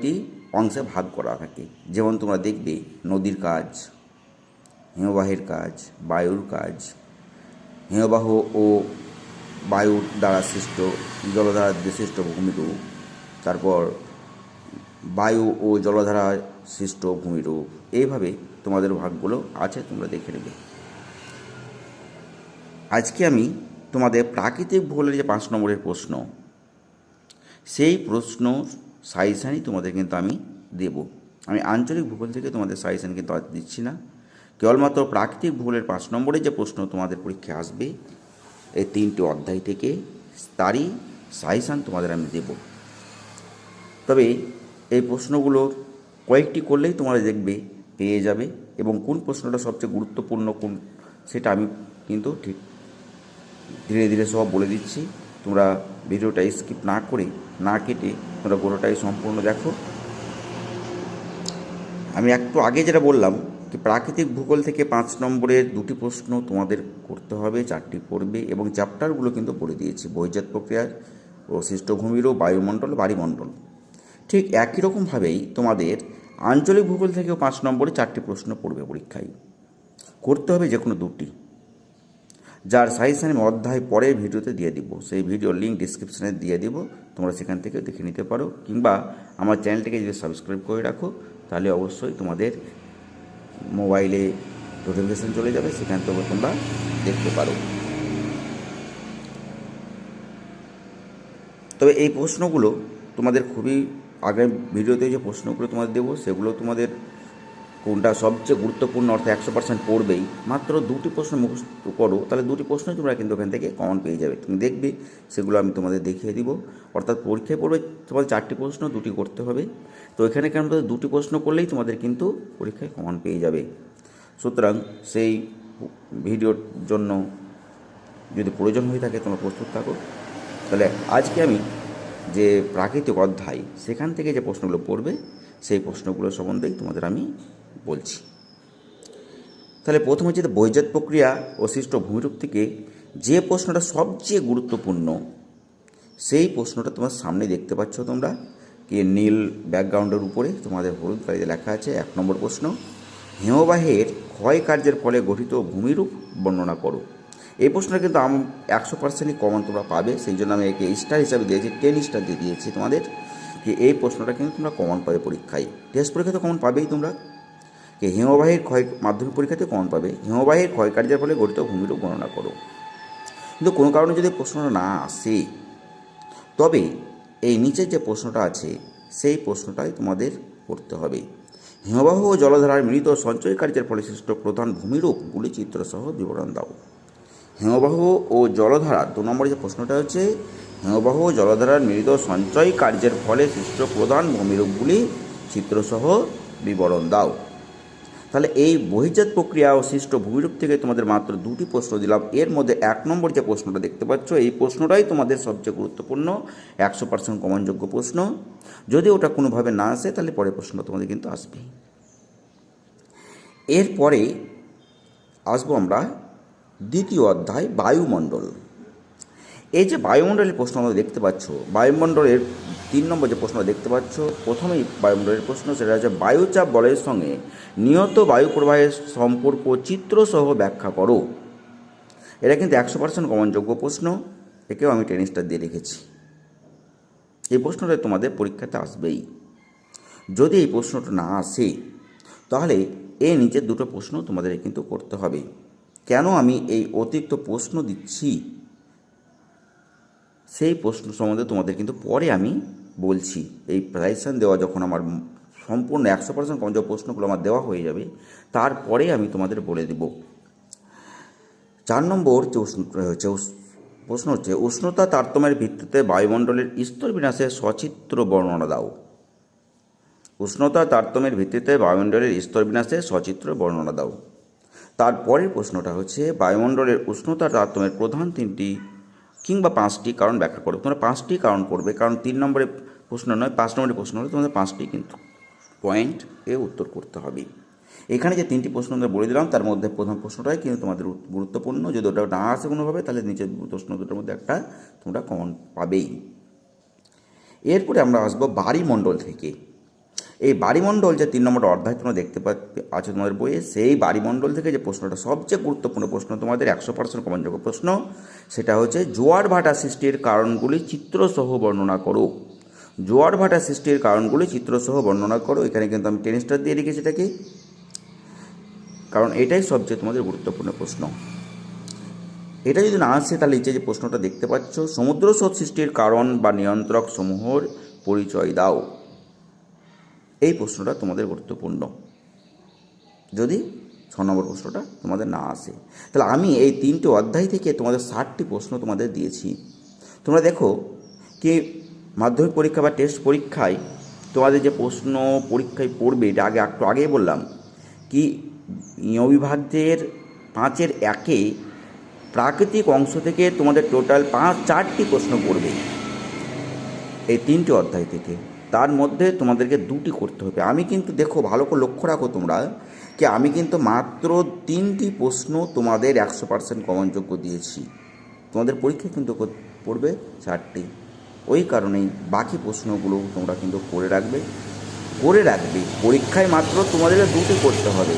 একটি অংশে ভাগ করা থাকে। যেমন তোমরা দেখবে, নদীর কাজ, হিমবাহের কাজ, বায়ুর কাজ, হিমবাহ ও বায়ুর দ্বারা সৃষ্ট, জলধারার সৃষ্ট ভূমিরূপ, তারপর বায়ু ও জলধারা সৃষ্ট ভূমিরূপ, এইভাবে তোমাদের ভাগগুলো আছে, তোমরা দেখে নেবে। আজকে আমি তোমাদের প্রাকৃতিক ভূগোলের যে পাঁচ নম্বরের প্রশ্ন, সেই প্রশ্ন সাজেশানই তোমাদের কিন্তু আমি দেব। আমি আঞ্চলিক ভূগোল থেকে তোমাদের সাজেশান কিন্তু আজ দিচ্ছি না। কেবলমাত্র প্রাকৃতিক ভূগোলের পাঁচ নম্বরের যে প্রশ্ন তোমাদের পরীক্ষায় আসবে, এই তিনটি অধ্যায় থেকে তারই সাজেশান তোমাদের আমি দেব। তবে এই প্রশ্নগুলোর কয়েকটি করলেই তোমরা দেখবে, পেয়ে যাবে এবং কোন প্রশ্নটা সবচেয়ে গুরুত্বপূর্ণ কোন সেটা আমি কিন্তু ঠিক ধীরে ধীরে সব বলে দিচ্ছি। তোমরা ভিডিওটা স্কিপ না করে না কেটে তোমরা গোটাটাই সম্পূর্ণ দেখো। আমি একটু আগে যেটা বললাম যে প্রাকৃতিক ভূগোল থেকে পাঁচ নম্বরের দুটি প্রশ্ন তোমাদের করতে হবে, চারটি পড়বে এবং চ্যাপ্টারগুলো কিন্তু পড়ে দিয়েছি বহিজাত প্রক্রিয়ার ও সৃষ্টভূমির ও বায়ুমণ্ডল বাড়িমণ্ডল। ঠিক একই রকমভাবেই তোমাদের আঞ্চলিক ভূগোল থেকেও পাঁচ নম্বরে চারটি প্রশ্ন পড়বে পরীক্ষায়। করতে হবে যে কোনো দুটি। যার সাজেশন আমি অধ্যায় পরে ভিডিওতে দিয়ে দিব। সেই ভিডিও লিঙ্ক ডিসক্রিপশানে দিয়ে দিব। তোমরা সেখান থেকে দেখে নিতে পারো। কিংবা আমার চ্যানেলটিকে যদি সাবস্ক্রাইব করে রাখো, তাহলে অবশ্যই তোমাদের মোবাইলে নোটিফিকেশান চলে যাবে। সেখান থেকে তোমরা দেখতে পারো। তবে এই প্রশ্নগুলো তোমাদের খুবই আগে ভিডিওতে যে প্রশ্নগুলো তোমাদের দেবো, সেগুলো তোমাদের কোনটা সবচেয়ে গুরুত্বপূর্ণ অর্থাৎ একশো পার্সেন্ট পড়বেই, মাত্র দুটি প্রশ্ন মুখস্থ করো, তাহলে দুটি প্রশ্নই তোমরা কিন্তু ওখান থেকে কমন পেয়ে যাবে। তুমি দেখবে, সেগুলো আমি তোমাদের দেখিয়ে দিব। অর্থাৎ পরীক্ষায় পড়বে তোমাদের চারটি প্রশ্ন, দুটি করতে হবে। তো এখানে কেন দুটি প্রশ্ন করলেই তোমাদের কিন্তু পরীক্ষায় কমন পেয়ে যাবে। সুতরাং সেই ভিডিওর জন্য যদি প্রয়োজন হয়ে থাকে, তোমরা প্রস্তুত থাকো। তাহলে আজকে আমি যে প্রাকৃতিক অধ্যায়, সেখান থেকে যে প্রশ্নগুলো পড়বে, সেই প্রশ্নগুলো সম্বন্ধেই তোমাদের আমি বলছি। তাহলে প্রথম হচ্ছে বৈজাত প্রক্রিয়া ও সৃষ্ট ভূমিরূপ থেকে যে প্রশ্নটা সবচেয়ে গুরুত্বপূর্ণ, সেই প্রশ্নটা তোমার সামনে দেখতে পাচ্ছ তোমরা, কি নীল ব্যাকগ্রাউন্ডের উপরে তোমাদের হলুদ কালিতে লেখা আছে এক নম্বর প্রশ্ন, হিমবাহের ক্ষয় কার্যের ফলে গঠিত ভূমিরূপ বর্ণনা করো। এই প্রশ্নটা কিন্তু আম একশো পার্সেন্টই কমন তোমরা পাবে, সেই জন্য আমি একে স্টার হিসাবে দিয়েছি টেন স্টার দিয়ে দিয়েছি তোমাদের যে এই প্রশ্নটা কিন্তু তোমরা কমন পাবে পরীক্ষায়। টেস্ট পরীক্ষা তো কমন পাবেই তোমরা। যে হিমবাহের ক্ষয়, মাধ্যমিক পরীক্ষাতে কমন পাবে। হিমবাহের ক্ষয়কার্যের ফলে গঠিত ভূমিরূপ গণনা করো। কিন্তু কোনো কারণে যদি প্রশ্নটা না আসে, তবে এই নিচের যে প্রশ্নটা আছে, সেই প্রশ্নটাই তোমাদের করতে হবে। হিমবাহ ও জলধারার মিলিত সঞ্চয় কার্যের ফলে সৃষ্ট প্রধান ভূমিরূপগুলি চিত্রসহ বিবরণ দাও। হিমবাহ ও জলধারা, দু নম্বরের যে প্রশ্নটা হচ্ছে, হিমবাহ ও জলধারার মিলিত সঞ্চয় কার্যের ফলে সৃষ্ট প্রধান ভূমিরূপগুলি চিত্রসহ বিবরণ দাও। তাহলে এই বহির্জাত প্রক্রিয়া ও সৃষ্ট ভূমিরূপ থেকে তোমাদের মাত্র দুটি প্রশ্ন দিলাম। এর মধ্যে এক নম্বর যে প্রশ্নটা দেখতে পাচ্ছ, এই প্রশ্নটাই তোমাদের সবচেয়ে গুরুত্বপূর্ণ, একশো পার্সেন্ট কমনযোগ্য প্রশ্ন। যদি ওটা কোনোভাবে না আসে, তাহলে পরের প্রশ্নটা তোমাদের কিন্তু আসবে এরপরে আসব আমরা দ্বিতীয় অধ্যায়, বায়ুমণ্ডল। এই যে বায়ুমণ্ডলের প্রশ্ন আমরা দেখতে পাচ্ছ, বায়ুমণ্ডলের তিন নম্বর যে প্রশ্ন দেখতে পাচ্ছ, প্রথমেই বায়ুমণ্ডলের প্রশ্ন সেটা হচ্ছে বায়ুচাপ বলের সঙ্গে নিয়ত বায়ু প্রবাহের সম্পর্ক চিত্রসহ ব্যাখ্যা করো। এটা কিন্তু একশো পার্সেন্ট কমনযোগ্য প্রশ্ন, একেও আমি টেনিসটা দিয়ে রেখেছি। এই প্রশ্নটা তোমাদের পরীক্ষাতে আসবেই। যদি এই প্রশ্নটা না আসে, তাহলে এই নিচের দুটো প্রশ্ন তোমাদের কিন্তু করতে হবে। কেন আমি এই অতিরিক্ত প্রশ্ন দিচ্ছি? সেই প্রশ্ন সম্বন্ধে তোমাদের কিন্তু পরে আমি বলছি। এই প্রাইসান দেওয়া যখন আমার সম্পূর্ণ একশো পার্সেন্ট কম যে প্রশ্নগুলো আমার দেওয়া হয়ে যাবে, তারপরে আমি তোমাদের বলে দেব। চার নম্বর যে হচ্ছে প্রশ্ন হচ্ছে, উষ্ণতা তারতম্যের ভিত্তিতে বায়ুমণ্ডলের স্তর বিন্যাসের সচিত্র বর্ণনা দাও। উষ্ণতা তারতম্যের ভিত্তিতে বায়ুমণ্ডলের স্তর বিন্যাসের সচিত্র বর্ণনা দাও। তারপরের প্রশ্নটা হচ্ছে, বায়ুমণ্ডলের উষ্ণতা তারতম্যের প্রধান তিনটি কিংবা পাঁচটি কারণ ব্যাখ্যা করবে তোমরা পাঁচটি কারণ করবে, কারণ তিন নম্বরে প্রশ্ন নয়, পাঁচ নম্বরের প্রশ্ন হলে তোমাদের পাঁচটি কিন্তু পয়েন্ট এ উত্তর করতে হবে। এখানে যে তিনটি প্রশ্ন আমরা বলে দিলাম, তার মধ্যে প্রথম প্রশ্নটাই কিন্তু তোমাদের গুরুত্বপূর্ণ। যদি ওটা না আসে কোনোভাবে, তাহলে নিচের প্রশ্ন দুটোর মধ্যে একটা তোমরা কমন পাবেই। এরপরে আমরা আসব বাড়িমণ্ডল থেকে। এই বাড়িমণ্ডল যে তিন নম্বর অধ্যায় তোমরা দেখতে পাচ্ছ আছে তোমাদের বইয়ে, সেই বাড়িমণ্ডল থেকে যে প্রশ্নটা, সবচেয়ে গুরুত্বপূর্ণ প্রশ্ন তোমাদের একশো পার্সেন্ট কমনযোগ্য প্রশ্ন, সেটা হচ্ছে জোয়ার ভাটা সৃষ্টির কারণগুলি চিত্রসহ বর্ণনা করো। জোয়ার ভাটা সৃষ্টির কারণগুলি চিত্রসহ বর্ণনা করো। এখানে কিন্তু আমি টেনিসটা দিয়ে রেখেছি এটাকে। কারণ এটাই সবচেয়ে তোমাদের গুরুত্বপূর্ণ প্রশ্ন। এটা যদি না আসে, তাহলে নিচে যে প্রশ্নটা দেখতে পাচ্ছ সমুদ্র সৃষ্টির কারণ বা নিয়ন্ত্রক সমূহর পরিচয় দাও। এই প্রশ্নটা তোমাদের গুরুত্বপূর্ণ। যদি ছ নম্বর প্রশ্নটা তোমাদের না আসে। তাহলে আমি এই তিনটে অধ্যায় থেকে তোমাদের ষাটটি প্রশ্ন তোমাদের দিয়েছি। তোমরা দেখো কি মাধ্যমিক পরীক্ষা বা টেস্ট পরীক্ষায় তোমাদের যে প্রশ্ন পরীক্ষায় পড়বে, এটা আগে একটু আগেই বললাম কি বিভাগের পাঁচের একে প্রাকৃতিক অংশ থেকে তোমাদের টোটাল পাঁচ, চারটি প্রশ্ন পড়বে। এই তিনটি অধ্যায় থেকে। তার মধ্যে তোমাদেরকে দুটি করতে হবে। আমি কিন্তু, দেখো, ভালো করে লক্ষ্য রাখো তোমরা কি আমি কিন্তু মাত্র তিনটি প্রশ্ন তোমাদের একশো পার্সেন্ট কমনযোগ্য দিয়েছি। তোমাদের পরীক্ষায় কিন্তু পড়বে চারটি। ওই কারণেই বাকি প্রশ্নগুলো তোমরা কিন্তু করে রাখবে। করে রাখবে। পরীক্ষায় মাত্র তোমাদের দুটি করতে হবে।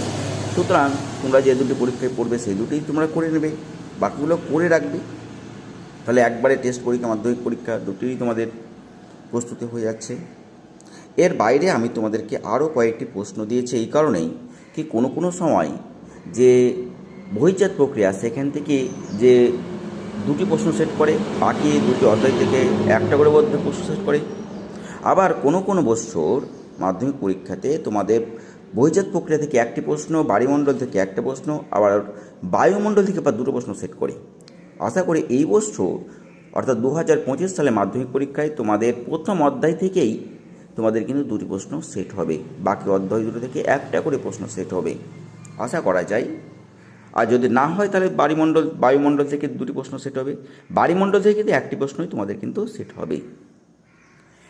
সুতরাং তোমরা যে দুটি পরীক্ষায় পড়বে সেই দুটিই তোমরা করে নেবে। বাকিগুলো করে রাখবে। তাহলে একবারে টেস্ট পরীক্ষা, মাধ্যমিক পরীক্ষা দুটিই তোমাদের প্রস্তুতি হয়ে যাচ্ছে। এর বাইরে আমি তোমাদেরকে আরও কয়েকটি প্রশ্ন দিয়েছি এই কারণেই কি কোনো কোনো সময় যে বহির্জাত প্রক্রিয়া সেখান থেকে যে দুটি প্রশ্ন সেট করে, বাকি দুটি অধ্যায় থেকে একটা করে মধ্যে প্রশ্ন সেট করে। আবার কোনো কোনো বছর মাধ্যমিক পরীক্ষাতে তোমাদের বহির্জাত প্রক্রিয়া থেকে একটি প্রশ্ন, বায়ুমণ্ডল থেকে একটা প্রশ্ন, আবার বায়ুমণ্ডল থেকে বা দুটো প্রশ্ন সেট করে। আশা করি এই বছর, অর্থাৎ দু হাজার পঁচিশ সালে মাধ্যমিক পরীক্ষায় তোমাদের প্রথম অধ্যায় থেকেই তোমাদের কিন্তু দুটি প্রশ্ন সেট হবে। বাকি অধ্যায় দুটো থেকে একটা করে প্রশ্ন সেট হবে। আশা করা যায়। আর যদি না হয়, তাহলে বায়ুমণ্ডল বায়ুমণ্ডল থেকে দুটি প্রশ্ন সেট হবে। বায়ুমণ্ডল থেকে কিন্তু একটি প্রশ্নই তোমাদের কিন্তু সেট হবে।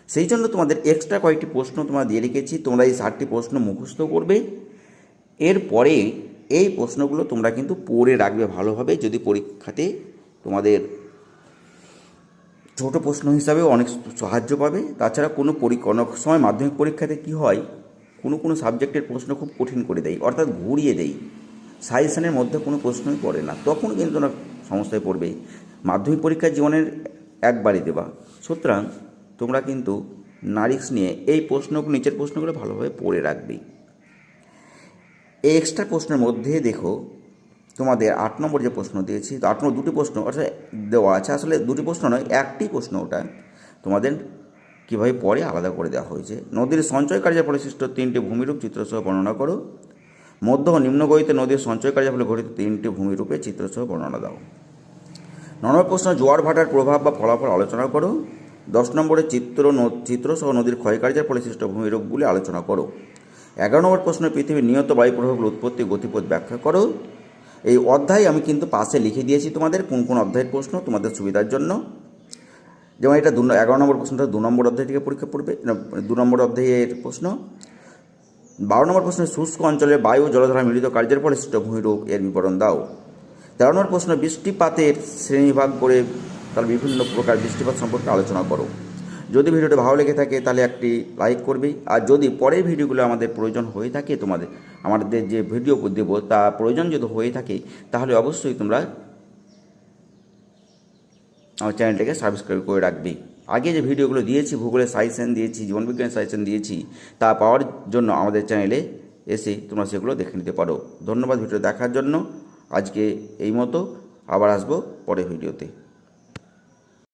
সেই জন্য তোমাদের এক্সট্রা কয়েকটি প্রশ্ন তোমরা দিয়ে রেখেছি। তোমরা এই ষাটটি প্রশ্ন মুখস্থ করবে। এরপরে এই প্রশ্নগুলো তোমরা কিন্তু পড়ে রাখবে ভালোভাবে। যদি পরীক্ষাতে তোমাদের ছোট প্রশ্ন হিসাবেও অনেক সাহায্য পাবে। তাছাড়া কোনো পরি কোনো সময় মাধ্যমিক পরীক্ষাতে কি হয়, কোনো কোনো সাবজেক্টের প্রশ্ন খুব কঠিন করে দেয়, অর্থাৎ ঘুরিয়ে দেয়। সাজেশনের মধ্যে কোনো প্রশ্নই পড়ে না। তখন কিন্তু না সমস্যায় পড়বে। মাধ্যমিক পরীক্ষার জীবনের একবারই দেবা সুতরাং তোমরা কিন্তু নারিক্স নিয়ে এই প্রশ্নগুলো, নিচের প্রশ্নগুলো ভালোভাবে পড়ে রাখবে। এই এক্সট্রা প্রশ্নের মধ্যে দেখো তোমাদের আট নম্বর যে প্রশ্ন দিয়েছি তো আট নম্বর দুটি প্রশ্ন অর্থাৎ দেওয়া আছে। আসলে দুটি প্রশ্ন নয়, একটি প্রশ্ন ওটা। তোমাদের কীভাবে পরে আলাদা করে দেওয়া হয়েছে। নদীর সঞ্চয় কার্যের ফলে সৃষ্ট তিনটি ভূমিরূপ চিত্রসহ বর্ণনা করো। মধ্য ও নিম্নগতিতে নদীর সঞ্চয় কার্যের ফলে গঠিত তিনটি ভূমিরূপে চিত্রসহ বর্ণনা দাও। ন নম্বর প্রশ্ন, জোয়ার ভাটার প্রভাব বা ফলাফল আলোচনা করো। দশ নম্বরে চিত্র চিত্রসহ নদীর ক্ষয়কার্যের ফলে সৃষ্ট ভূমিরূপগুলি আলোচনা করো। এগারো নম্বর প্রশ্ন, পৃথিবীর নিয়ত বায়ু প্রভাবগুলো উৎপত্তি গতিপথ ব্যাখ্যা করো। এই অধ্যায় আমি কিন্তু পাশে লিখে দিয়েছি তোমাদের কোন কোন অধ্যায়ের প্রশ্ন তোমাদের সুবিধার জন্য। যেমন এটা দু এগারো নম্বর প্রশ্নটা দু নম্বর অধ্যায় থেকে পরীক্ষা পড়বে দু নম্বর অধ্যায়ের প্রশ্ন। বারো নম্বর প্রশ্নে শুষ্ক অঞ্চলে বায়ু জলধারা মিলিত কার্যের ফলে সৃষ্ট রোগ এর বিবরণ দাও। তেরো নম্বর প্রশ্ন, বৃষ্টিপাতের শ্রেণীভাগ করে তার বিভিন্ন প্রকার বৃষ্টিপাত সম্পর্কে আলোচনা করো। যদি ভিডিওটা ভালো লেগে থাকে তাহলে একটি লাইক করবে আর যদি পরের ভিডিওগুলো আমাদের প্রয়োজন হয়ে থাকে তোমাদের আমাদের যে ভিডিও দেব, তা প্রয়োজন যদি হয়ে থাকে, তাহলে অবশ্যই তোমরা আমার চ্যানেলটাকে সাবস্ক্রাইব করে রাখবে। আগে যে ভিডিওগুলো দিয়েছি, ভূগোলের সাজেশন দিয়েছি জীবনবিজ্ঞানের সাজেশন দিয়েছি, তা পাওয়ার জন্য আমাদের চ্যানেলে এসে তোমরা সেগুলো দেখে নিতে পারো। ধন্যবাদ ভিডিও দেখার জন্য। আজকে এই মতো, আবার আসব পরের ভিডিওতে।